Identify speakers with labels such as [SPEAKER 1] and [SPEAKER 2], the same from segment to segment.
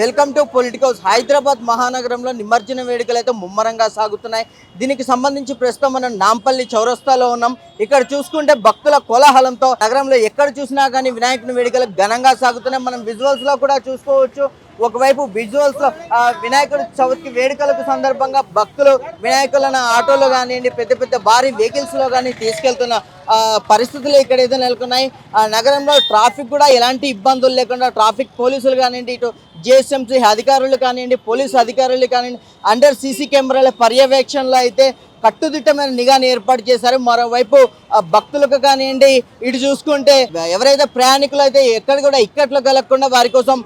[SPEAKER 1] Welcome to politicals. Hyderabad మహానగరంలో నిమజ్జన వేడుకలు అయితే ముమ్మరంగా సాగుతున్నాయి. దీనికి సంబంధించి ప్రస్తుతం మనం నాంపల్లి చౌరస్తాలో ఉన్నాం. ఇక్కడ చూసుకుంటే భక్తుల కోలాహలంతో నగరంలో ఎక్కడ చూసినా కానీ వినాయకుని వేడుకలు ఘనంగా సాగుతున్నాయి. మనం విజువల్స్లో కూడా చూసుకోవచ్చు. ఒకవైపు విజువల్స్లో ఆ, వినాయకుడి వేడుకలకు సందర్భంగా భక్తులు వినాయకులను ఆటోలో కానివ్వండి పెద్ద పెద్ద భారీ వెహికల్స్లో కానీ తీసుకెళ్తున్న పరిస్థితులు పరిస్థితులు ఇక్కడైతే నెలకొన్నాయి. ఆ నగరంలో ట్రాఫిక్ కూడా ఎలాంటి ఇబ్బందులు లేకుండా ట్రాఫిక్ పోలీసులు కానివ్వండి ఇటు జిఎస్ఎంసీ అధికారులు కానివ్వండి పోలీసు అధికారులు కానివ్వండి అండర్ సీసీ కెమెరాల పర్యవేక్షణలో అయితే కట్టుదిట్టమైన నిఘాని ఏర్పాటు చేశారు. మరోవైపు భక్తులకు కానివ్వండి ఇటు చూసుకుంటే ఎవరైతే ప్రయాణికులు అయితే ఎక్కడ కూడా ఇక్కట్లు కలగకుండా వారి కోసం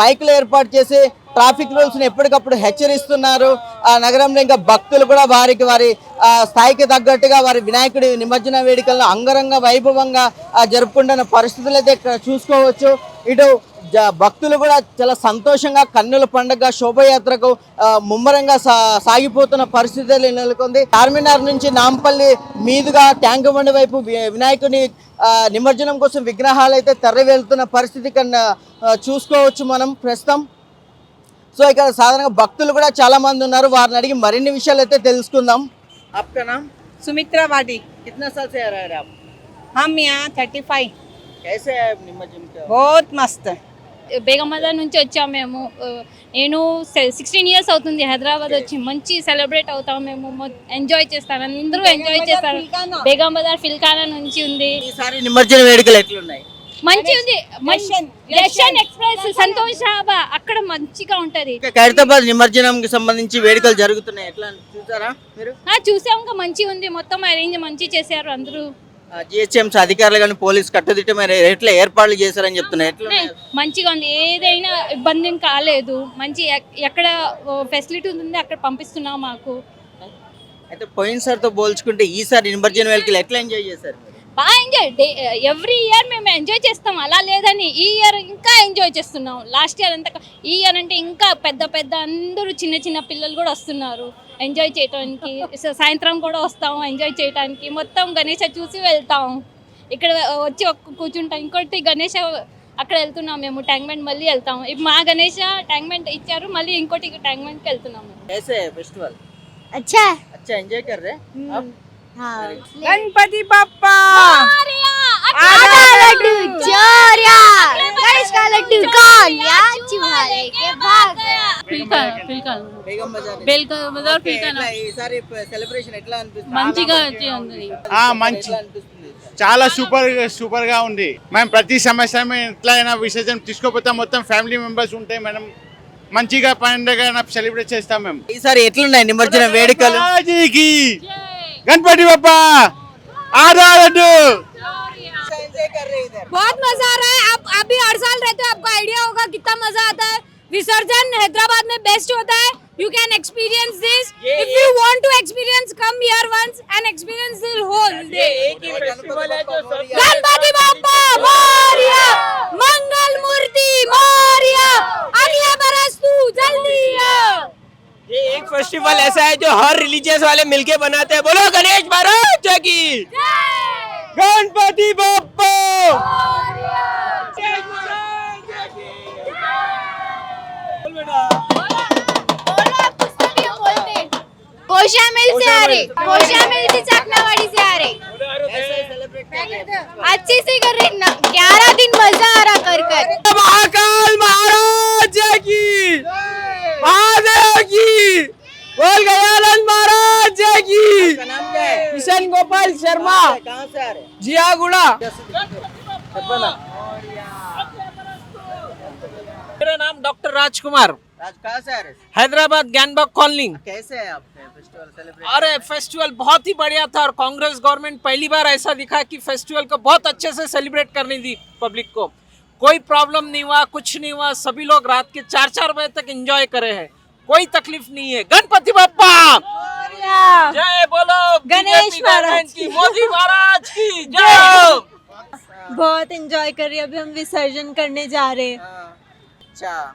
[SPEAKER 1] మైకులు ఏర్పాటు చేసి ట్రాఫిక్ రూల్స్ని ఎప్పటికప్పుడు హెచ్చరిస్తున్నారు. ఆ నగరంలో ఇంకా భక్తులు కూడా వారికి వారి స్థాయికి తగ్గట్టుగా వారి వినాయకుడి నిమజ్జన వేడుకలను అంగరంగ వైభవంగా జరుపుకుంటున్న పరిస్థితులు అయితే చూసుకోవచ్చు. ఇటు భక్తులు కూడా చాలా సంతోషంగా కన్నుల పండుగ శోభయాత్రకు ఆ, ముమ్మరంగా సా సాగిపోతున్న పరిస్థితులు నెలకొంది చార్మినార్ నుంచి నాంపల్లి మీదుగా ట్యాంక్ బండి వైపు వి- వినాయకుని ఆ, నిమజ్జనం కోసం విగ్రహాలు అయితే తరలి వెళ్తున్న పరిస్థితి కన్నా ఆ, చూసుకోవచ్చు మనం ప్రస్తుతం సో ఇక్కడ సాధారణంగా భక్తులు కూడా చాలా మంది ఉన్నారు వారిని అడిగి మరిన్ని విషయాలు అయితే తెలుసుకుందాం आपका नाम
[SPEAKER 2] सुमित्रा वाडी
[SPEAKER 1] कितना साल से आ रहे हैं आप
[SPEAKER 2] हम यहाँ थर्टी फाइव
[SPEAKER 1] कैसे है निमज्जन का
[SPEAKER 2] बहुत मस्त
[SPEAKER 3] బేగమదా నుంచి వచ్చాము మేము. నేను సిక్స్టీన్ ఇయర్స్ అవుతుంది హైదరాబాద్ వచ్చి మంచి సెలబ్రేట్ అవుతాం మేము. ఎంజాయ్ చేస్తాను. అందరూ ఎంజాయ్ చేస్తారు. బేగం బజార్ ఫిల్కానా నుంచి ఉంది.
[SPEAKER 1] ఈసారి నిమజ్జన వేడుకలు ఎట్లున్నాయి?
[SPEAKER 3] మంచి ఉంది. యశన్ ఎక్స్ప్రెస్ సంతోష్ డాబా అక్కడ మంచిగా ఉంటది.
[SPEAKER 1] ఇంకా ఖైరతాబాద్ నిమజ్జనంకి సంబంధించి వేడుకలు జరుగుతున్నాయి. ఎట్లా చూసారా మీరు?
[SPEAKER 3] ఆ, చూసాం ఇంకా మంచిగా ఉంది. మొత్తం అరేంజ్ మంచి చేశారు అందరూ.
[SPEAKER 1] జిహెచ్ఎంసీ అధికారులు కానీ పోలీస్ కట్టుదిట్టమైన ఎట్లా ఏర్పాట్లు చేశారని చెప్తున్నారు ఎట్లా?
[SPEAKER 3] మంచిగా ఉంది. ఏదైనా ఇబ్బంది కాలేదు. మంచి ఎక్- ఎక్కడ ఫెసిలిటీ ఉంది అక్కడ పంపిస్తున్నాం మాకు.
[SPEAKER 1] అయితే పోయినసారితో పోల్చుకుంటే ఈసారి నిమజ్జన వేడుకలు ఎట్లా ఎంజాయ్ చేశారు?
[SPEAKER 3] బాగా ఎంజాయ్. ఎవ్రీ ఇయర్ మేము ఎంజాయ్ చేస్తాం. అలా లేదని ఈ ఇయర్ ఇంకా ఎంజాయ్ చేస్తున్నాం. లాస్ట్ ఇయర్ అంతా ఈ ఇయర్ అంటే ఇంకా పెద్ద పెద్ద అందరూ చిన్న చిన్న పిల్లలు కూడా వస్తున్నారు. ఎంజాయ్ చేయడానికి సాయంత్రం కూడా వస్తాం ఎంజాయ్ చేయడానికి మొత్తం గణేష చూసి వెళ్తాం. ఇక్కడ వచ్చి ఒక్క కూర్చుంటాం. ఇంకోటి గణేష అక్కడ వెళ్తున్నాం మేము ట్యాంక్మెంట్ మళ్ళీ వెళ్తాం. ఇప్పుడు మా గణేష ట్యాంక్మెంట్ ఇచ్చారు మళ్ళీ ఇంకోటి ట్యాంక్మెంట్కి
[SPEAKER 4] వెళ్తున్నాము ఫెస్టివల్.
[SPEAKER 1] గణపతి బప్పా! कर रहे हैं आप
[SPEAKER 4] हाँ
[SPEAKER 2] गणपति बाप्पा
[SPEAKER 4] आधा लड्डू चोरिया गणेश का लड्डू कौन या चूहा के भाग गया
[SPEAKER 1] బేగం బజార్ నుంచి.
[SPEAKER 3] బేల్కా బజార్
[SPEAKER 1] ఓకే, ఎట్లా ఈసారి సెలబ్రేషన్ ఎట్లా అనిపిస్తుంది
[SPEAKER 3] మంచిగా ఉంది
[SPEAKER 5] ఆ, మంచి
[SPEAKER 1] ఎట్లా అనిపిస్తుంది
[SPEAKER 5] చాలా సూపర్ సూపర్ గా ఉంది మేము ప్రతి సంవత్సరం ఎట్లయినా విసర్జన తీసుకోపోతే మొత్తం ఫ్యామిలీ మెంబర్స్ ఉంటాయి మనం మంచిగా పండుగ సెలబ్రేట్ చేస్తాం మేము
[SPEAKER 1] ఈసారి ఎట్లున్నాయి నిమజ్జన వేడుకలు
[SPEAKER 5] బాలాజీకి గణపతి బప్ప ఆడాడు
[SPEAKER 6] बहुत मजा आ रहा है आप भी हर साल रहते हो आपको आइडिया होगा कितना मज़ा आता है। विसर्जन हैदराबाद में बेस्ट होता है। You can experience this if you want to experience come here once and experience the whole day एक ही फेस्टिवल है जो सब गणपति बाप्पा मोरिया मंगल मूर्ति मोरिया। अगले बरस तू जल्दी आ
[SPEAKER 7] ये एक फेस्टिवल ऐसा है जो हर रिलीजियस वाले मिलके बनाते हैं। बोलो गणेश महाराज की। गणपति बप्पा।
[SPEAKER 4] कोशामिल से आ रहे। कोशामिल से चकनावाड़ी से आ रहे। अच्छे से कर रहे। ग्यारह दिन मज़ा आ रहा कर कर।
[SPEAKER 7] महाकाल महाराज की। महादेव की। बोल गयानंद महाराज
[SPEAKER 1] जय की।
[SPEAKER 7] किशन गोपाल शर्मा।
[SPEAKER 1] कहाँ से आ रहे
[SPEAKER 7] जिया
[SPEAKER 1] गुड़ा
[SPEAKER 7] मेरा नाम डॉक्टर राजकुमार।
[SPEAKER 1] कहाँ से आ रहे
[SPEAKER 7] हैदराबाद ज्ञानबाग कॉलोनी।
[SPEAKER 1] कैसे है आपने फेस्टिवल सेलिब्रेट
[SPEAKER 7] अरे फेस्टिवल बहुत ही बढ़िया था और कांग्रेस गवर्नमेंट पहली बार ऐसा दिखा कि फेस्टिवल को बहुत अच्छे से सेलिब्रेट करने दी पब्लिक को। कोई प्रॉब्लम नहीं हुआ कुछ नहीं हुआ सभी लोग रात के चार चार बजे तक एंजॉय करे हैं। कोई तकलीफ़ नहीं है। गणपति बप्पा! जय बोलो
[SPEAKER 2] गणेश महाराज
[SPEAKER 7] की मोदी महाराज की जय।
[SPEAKER 6] बहुत एंजॉय कर रहे हैं। अभी हम विसर्जन करने जा रहे हैं।
[SPEAKER 1] बोलो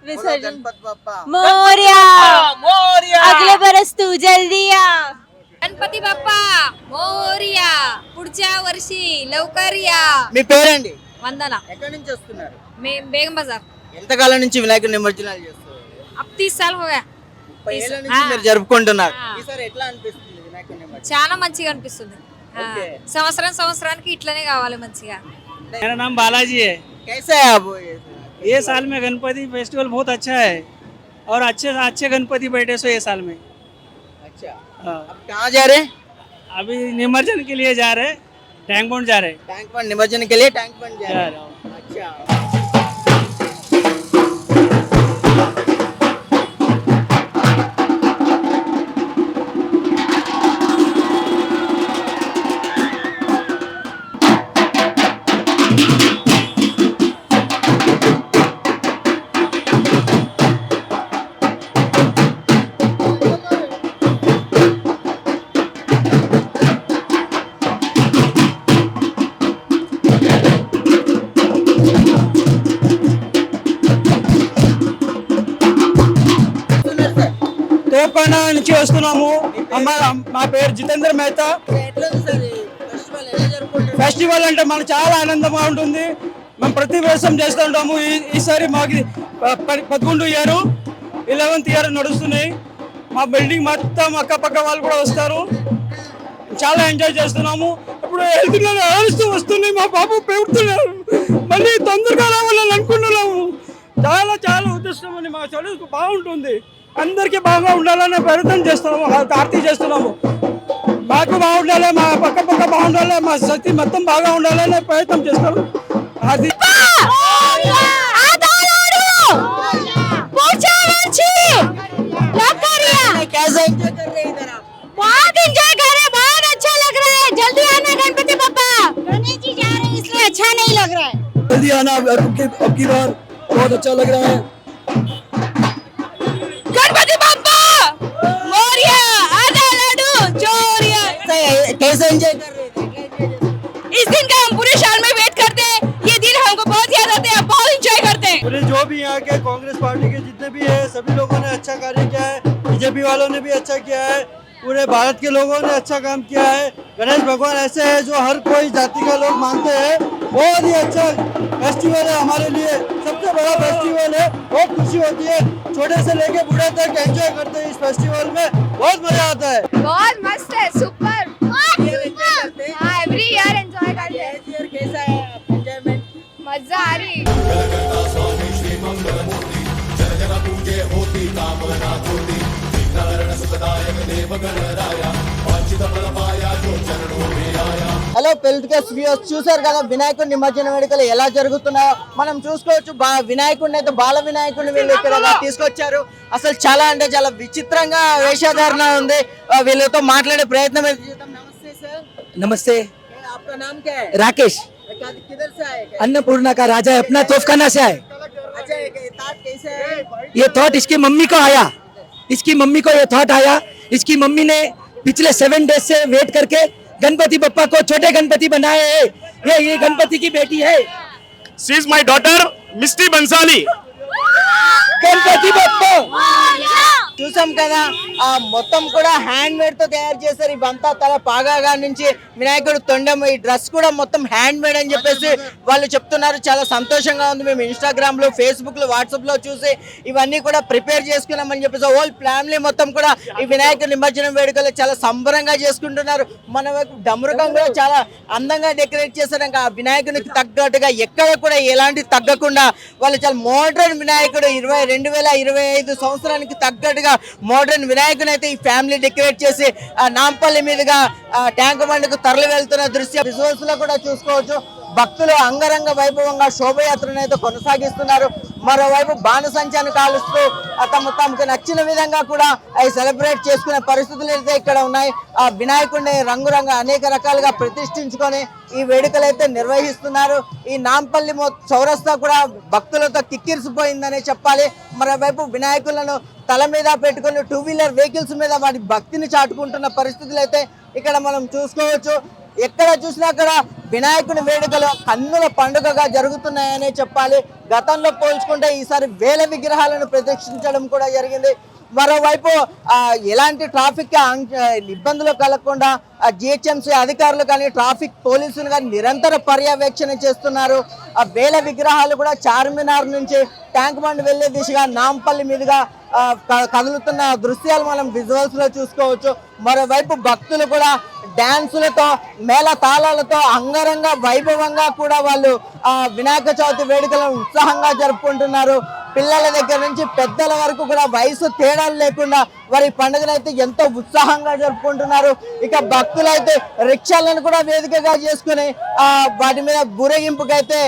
[SPEAKER 6] विसर्जन।
[SPEAKER 1] गणपत बाप्पा
[SPEAKER 6] मोरिया
[SPEAKER 7] मोरिया
[SPEAKER 6] अगले बरस तू जल्दी आ
[SPEAKER 3] गणपती बाप्पा मोरिया पुढच्या वर्षी लवकर या
[SPEAKER 1] మీ పేరండి
[SPEAKER 3] వందన
[SPEAKER 1] ఎక్కడి నుంచి వస్తున్నారు
[SPEAKER 3] మే బేగం బజార్
[SPEAKER 1] ఎంతకాలం నుంచి వినాయకుడి నిమజ్జనాలు చేస్తారు
[SPEAKER 6] अब तीस साल हो गया
[SPEAKER 1] ముప్పై ఏళ్ళ నుంచి మీరు జరుపుకుంటున్నారు ఈసారి ఎట్లా అనిపిస్తుంది వినాయకుడి నిమజ్జనం
[SPEAKER 6] చాలా మంచిగా అనిపిస్తుంది ఆ,
[SPEAKER 1] ఓకే.
[SPEAKER 6] సంవత్సరం సంవత్సరానికి ఇట్లనే కావాలి మంచిగా
[SPEAKER 8] मेरा नाम बालाजी है
[SPEAKER 1] कैसे है आप ये?
[SPEAKER 8] साल में गणपति फेस्टिवल बहुत अच्छा है। और अच्छे अच्छे गणपति बैठे सो ये साल में।
[SPEAKER 1] अच्छा।
[SPEAKER 8] हाँ।
[SPEAKER 1] अब कहाँ जा रहे हैं?
[SPEAKER 8] अभी निमज्जन के लिए जा रहे हैं टैंक बॉन्ड जा रहे हैं।
[SPEAKER 1] टैंक बंड निमज्जन के लिए टैंक बंड जा रहे हैं।
[SPEAKER 8] रहे
[SPEAKER 1] अच्छा।
[SPEAKER 8] తోపకొండ నుంచి వస్తున్నాము మా పేరు జితేందర్ మెహతా
[SPEAKER 1] ఫెస్టివల్
[SPEAKER 8] అంటే మనకు చాలా ఆనందంగా ఉంటుంది. మేము ప్రతి వేషం చేస్తుంటాము ఈ ఈసారి మాకు పదకొండు ఇయర్ ఇలెవెన్త్ ఇయర్ నడుస్తున్నాయి. మా బిల్డింగ్ మొత్తం అక్కపక్క వాళ్ళు కూడా వస్తారు. చాలా ఎంజాయ్ చేస్తున్నాము. ఇప్పుడు వెళ్తున్నాను ఏడుస్తూ వస్తున్నాయి మా బాబు పెడుతున్నారు అని మా చదువు బాగుంటుంది అందరికీ బాగా ఉండాలనే ప్రయత్నం చేస్తున్నాము ఆర్తి చేస్తున్నాము మాకు బాగుండాలి మా పక్క పక్క బాగుండాలి మా శక్తి మొత్తం బాగా ఉండాలనే ప్రయత్నం చేస్తాము అది
[SPEAKER 1] कैसे एंजॉय कर रहे हैं इधर आप
[SPEAKER 6] बहुत एंजॉय कर रहे हैं बहुत अच्छा लग रहा है जल्दी आना गणपति पापा गणेश जी जा रहे हैं इसलिए अच्छा नहीं लग रहा है
[SPEAKER 8] जल्दी आना अब की अब की बार बहुत अच्छा लग रहा है कांग्रेस पार्टी के जितने भी है सभी लोगों ने अच्छा कार्य किया है। बीजेपी वालों ने भी अच्छा किया है। पूरे भारत के लोगों ने अच्छा काम किया है। गणेश भगवान ऐसे है जो हर कोई जाति का लोग मानते हैं। बहुत ही अच्छा फेस्टिवल है हमारे लिए। सबसे बड़ा फेस्टिवल है। बहुत खुशी होती है। छोटे से लेके बूढ़े तक एंजॉय करते हैं इस फेस्टिवल में। बहुत मज़ा आता है।
[SPEAKER 4] बहुत मस्त है सुपर
[SPEAKER 1] करते
[SPEAKER 4] एवरी ईयर एंजॉय करते हैं।
[SPEAKER 1] कैसा है?
[SPEAKER 4] मज़ा आ रही
[SPEAKER 1] హలో పొలిటికల్స్ వ్యూస్ చూసారు కదా వినాయకుడి నిమజ్జన వేడుకలు ఎలా జరుగుతున్నాయో మనం చూసుకోవచ్చు బా వినాయకుడిని అయితే బాల వినాయకుడిని వీళ్ళు ఇక్కడ తీసుకొచ్చారు అసలు చాలా అంటే చాలా విచిత్రంగా వేషధారణ ఉంది ఆ, వీళ్ళతో మాట్లాడే ప్రయత్నం అయితే చేద్దాం. నమస్తే సార్
[SPEAKER 9] नमस्ते
[SPEAKER 1] ఏ, आपका नाम क्या है
[SPEAKER 9] राकेश
[SPEAKER 1] क्या- किधर से आए क्या?
[SPEAKER 9] अन्नपूर्णा का राजा है अपना तोफखाना से आए
[SPEAKER 1] अच्छा ये ये ताज कैसे है
[SPEAKER 9] ये थॉट इसकी मम्मी को आया इसकी मम्मी को ये थॉट आया इसकी मम्मी ने पिछले सेवन डेज़ से वेट करके गणपति पप्पा को छोटे गणपति बनाए है। ये ये गणपति की बेटी है।
[SPEAKER 5] She is my daughter Misty Bansali
[SPEAKER 9] Ganpati पप्पा
[SPEAKER 1] तू कदा ఆ మొత్తం కూడా హ్యాండ్ మేడ్తో తయారు చేశారు. ఇవంతా తల పాగా నుంచి వినాయకుడు తొండం ఈ డ్రెస్ కూడా మొత్తం హ్యాండ్ మేడ్ అని చెప్పేసి వాళ్ళు చెప్తున్నారు. చాలా సంతోషంగా ఉంది. మేము ఇన్స్టాగ్రామ్లో ఫేస్బుక్లో వాట్సాప్లో చూసి ఇవన్నీ కూడా ప్రిపేర్ చేసుకున్నామని చెప్పేసి హోల్ ఫ్యామిలీ మొత్తం కూడా ఈ వినాయకుడి నిమజ్జనం వేడుకలు చాలా సంబరంగా చేసుకుంటున్నారు. మన డమరుకం కూడా చాలా అందంగా డెకరేట్ చేశారు. ఇంకా ఆ వినాయకునికి తగ్గట్టుగా ఎక్కడ కూడా ఎలాంటి తగ్గకుండా వాళ్ళు చాలా మోడర్న్ వినాయకుడు ఇరవై రెండు వేల ఇరవై ఐదు సంవత్సరానికి తగ్గట్టుగా మోడర్న్ వినాయకుని అయితే ఈ ఫ్యామిలీ డెకరేట్ చేసి నాంపల్లి మీదుగా ఆ ట్యాంక్ బండ్కు తరలి వెళ్తున్న దృశ్యం. విజువల్స్లో కూడా చూసుకోవచ్చు. భక్తులు అంగరంగ వైభవంగా శోభయాత్రను అయితే కొనసాగిస్తున్నారు. మరోవైపు బాణసంచాన్ని కాలుస్తూ ఆ తమ తమకు నచ్చిన విధంగా కూడా అవి సెలబ్రేట్ చేసుకునే పరిస్థితులు అయితే ఇక్కడ ఉన్నాయి. ఆ వినాయకుడిని రంగురంగు అనేక రకాలుగా ప్రతిష్ఠించుకొని ఈ వేడుకలు అయితే నిర్వహిస్తున్నారు. ఈ నాంపల్లి చౌరస్తా కూడా భక్తులతో కిక్కిరిసిపోయిందనే చెప్పాలి. మరోవైపు వినాయకులను తల మీద పెట్టుకుని టూ వీలర్ వెహికల్స్ మీద వాటి భక్తిని చాటుకుంటున్న పరిస్థితులు అయితే ఇక్కడ మనం చూసుకోవచ్చు. ఎక్కడ చూసినా అక్కడ వినాయకుని వేడుకలు కన్నుల పండుగగా జరుగుతున్నాయనే చెప్పాలి. గతంలో పోల్చుకుంటే ఈసారి వేల విగ్రహాలను ప్రదర్శించడం కూడా జరిగింది. మరోవైపు ఎలాంటి ట్రాఫిక్ ఇబ్బందులు కలగకుండా జిహెచ్ఎంసీ అధికారులు కానీ ట్రాఫిక్ పోలీసులు కానీ నిరంతర పర్యవేక్షణ చేస్తున్నారు. ఆ వేల విగ్రహాలు కూడా చార్మినార్ నుంచి ట్యాంక్ బండ్ వెళ్ళే దిశగా నాంపల్లి మీదుగా క- కదులుతున్న దృశ్యాలు మనం విజువల్స్లో చూసుకోవచ్చు. మరోవైపు భక్తులు కూడా డ్యాన్సులతో మేళ తాళాలతో అంగరంగ వైభవంగా కూడా వాళ్ళు వినాయక చవితి వేడుకలను ఉత్సాహంగా జరుపుకుంటున్నారు. పిల్లల దగ్గర నుంచి పెద్దల వరకు కూడా వయసు తేడాలు లేకుండా వారి పండుగను అయితే ఎంతో ఉత్సాహంగా జరుపుకుంటున్నారు. ఇక భక్తులు అయితే రిక్షాలను కూడా వేదికగా చేసుకుని ఆ వాటి మీద ఊరేగింపుకైతే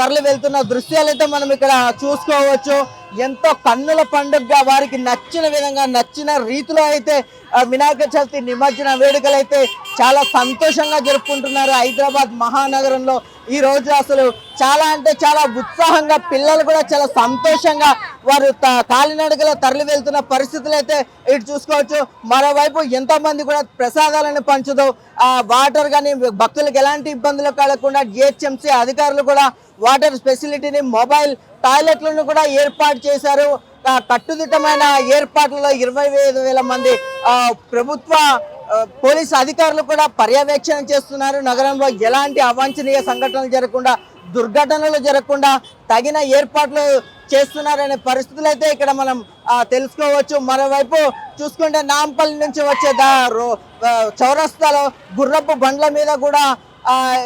[SPEAKER 1] తరలి వెళ్తున్న అయితే మనం ఇక్కడ చూసుకోవచ్చు. ఎంతో కన్నుల పండుగగా వారికి నచ్చిన విధంగా నచ్చిన రీతిలో అయితే వినాయక చవితి నిమజ్జన వేడుకలు అయితే చాలా సంతోషంగా జరుపుకుంటున్నారు హైదరాబాద్ మహానగరంలో. ఈ రోజు అసలు చాలా అంటే చాలా ఉత్సాహంగా పిల్లలు కూడా చాలా సంతోషంగా వారు త- కాలినడకలో తరలి వెళ్తున్న పరిస్థితులు అయితే ఇటు చూసుకోవచ్చు. మరోవైపు ఎంతమంది కూడా ప్రసాదాలను పంచుతూ ఆ వాటర్ కానీ భక్తులకు ఎలాంటి ఇబ్బందులు కలగకుండా జిహెచ్ఎంసీ అధికారులు కూడా వాటర్ ఫెసిలిటీని మొబైల్ టాయిలెట్లను కూడా ఏర్పాటు చేశారు. కట్టుదిట్టమైన ఏర్పాట్లలో ఇరవై ఐదు వేల మంది ప్రభుత్వ పోలీసు అధికారులు కూడా పర్యవేక్షణ చేస్తున్నారు. నగరంలో ఎలాంటి అవాంఛనీయ సంఘటనలు జరగకుండా దుర్ఘటనలు జరగకుండా తగిన ఏర్పాట్లు చేస్తున్నారనే పరిస్థితులు అయితే ఇక్కడ మనం తెలుసుకోవచ్చు. మరోవైపు చూసుకుంటే నాంపల్లి నుంచి వచ్చే దా రో- చౌరస్తాలో గుర్రపు బండ్ల మీద కూడా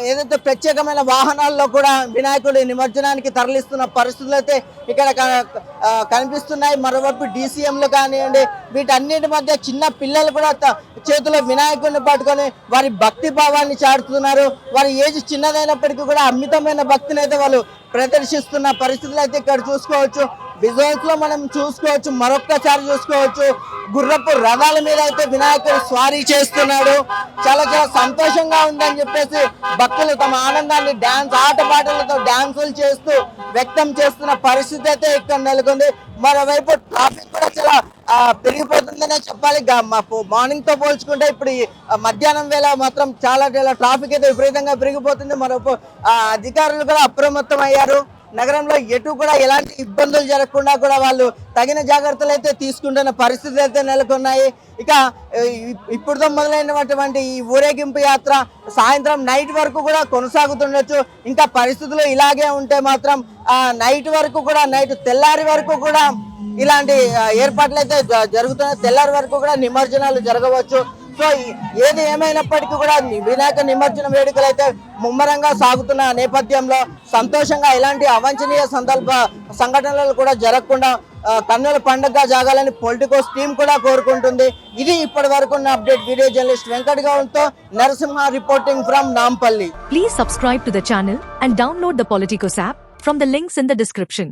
[SPEAKER 1] ఏదైతే ప్రత్యేకమైన వాహనాల్లో కూడా వినాయకుడి నిమజ్జనానికి తరలిస్తున్న పరిస్థితులు అయితే ఇక్కడ కనిపిస్తున్నాయి. మరోవైపు డీసీఎంలు కానివ్వండి వీటన్నిటి మధ్య చిన్న పిల్లలు కూడా చేతిలో వినాయకుడిని పట్టుకొని వారి భక్తి భావాన్ని చాటుతున్నారు. వారి ఏజ్ చిన్నదైనప్పటికీ కూడా అమితమైన భక్తిని అయితే వాళ్ళు ప్రదర్శిస్తున్న పరిస్థితులు అయితే ఇక్కడ చూసుకోవచ్చు. విజువల్స్లో మనం చూసుకోవచ్చు మరొక్కసారి చూసుకోవచ్చు. గుర్రపు రథాల మీద అయితే వినాయకుడు స్వారీ చేస్తున్నాడు. చాలా చాలా సంతోషంగా ఉందని చెప్పేసి భక్తులు తమ ఆనందాన్ని డాన్స్ ఆటపాటలతో డాన్సులు చేస్తూ వ్యక్తం చేస్తున్న పరిస్థితి అయితే ఇక్కడ నెలకొంది. మరోవైపు ట్రాఫిక్ కూడా చాలా పెరిగిపోతుందనే చెప్పాలి. మార్నింగ్తో పోల్చుకుంటే ఇప్పుడు మధ్యాహ్నం వేళ మాత్రం చాలా చాలా ట్రాఫిక్ అయితే విపరీతంగా పెరిగిపోతుంది. మరొక అధికారులు కూడా అప్రమత్తం అయ్యారు నగరంలో ఎటు కూడా ఎలాంటి ఇబ్బందులు జరగకుండా కూడా వాళ్ళు తగిన జాగ్రత్తలు అయితే తీసుకుంటున్న పరిస్థితులు అయితే నెలకొన్నాయి. ఇక ఇప్పుడుతో మొదలైనటువంటి ఈ ఊరేగింపు యాత్ర సాయంత్రం నైట్ వరకు కూడా కొనసాగుతుండొచ్చు. ఇంకా పరిస్థితులు ఇలాగే ఉంటే మాత్రం ఆ నైట్ వరకు కూడా నైట్ తెల్లారి వరకు కూడా ఇలాంటి ఏర్పాట్లు అయితే జ- జరుగుతున్నాయి. తెల్లారి వరకు కూడా నిమజ్జనాలు జరగవచ్చు. సో ఏది ఏమైనప్పటికీ కూడా వినాయక నిమజ్జన వేడుకలు అయితే ముమ్మరంగా సాగుతున్న నేపథ్యంలో సంతోషంగా ఎలాంటి అవాంఛనీయ సందర్భ సంఘటనలు కూడా జరగకుండా కన్నుల పండుగగా జాగాలని పొలిటికోస్ టీం కూడా కోరుకుంటుంది. ఇది ఇప్పటి వరకు ఉన్న update. Video journalist Venkat గౌడ్తో Narasimha reporting from Nampally.
[SPEAKER 10] Please subscribe to the channel and download the Politicos app from the links in the description